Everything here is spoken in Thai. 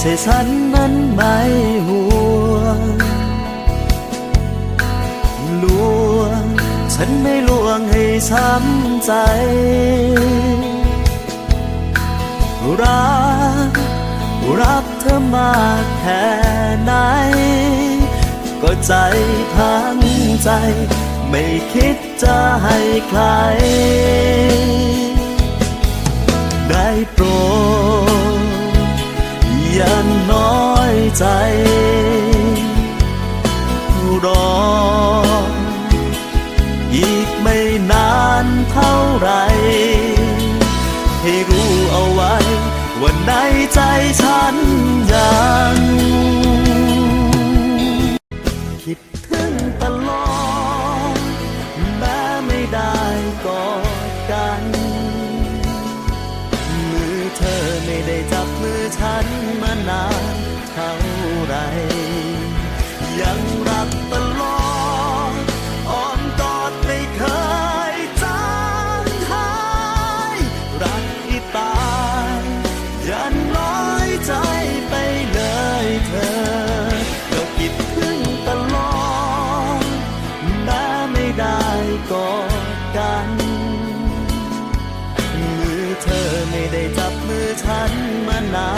ใช่ฉันนั้นไม่ห่วงลวง ฉันไม่ลวงให้ช้ำใจ รัก รักเธอมากแค่ไหน ก็ใจทั้งใจ ไม่คิดจะให้ใคร ได้โปรด ย่าน้อยใจรออีกไม่นานเท่าไรให้รู้เอาไว้ว่าในใจฉันยังคิดถึงตลอดแม้ไม่ได้กอดกัน ได้จับมือฉันมานานเท่าไร ยังรักตลอดอ้อมกอดไม่เคยจางหายรักอีตายยันน้อยใจไปเลยเธอก็คิดถึงตลอดแม้ไม่ได้กอด จับมือฉันมานาน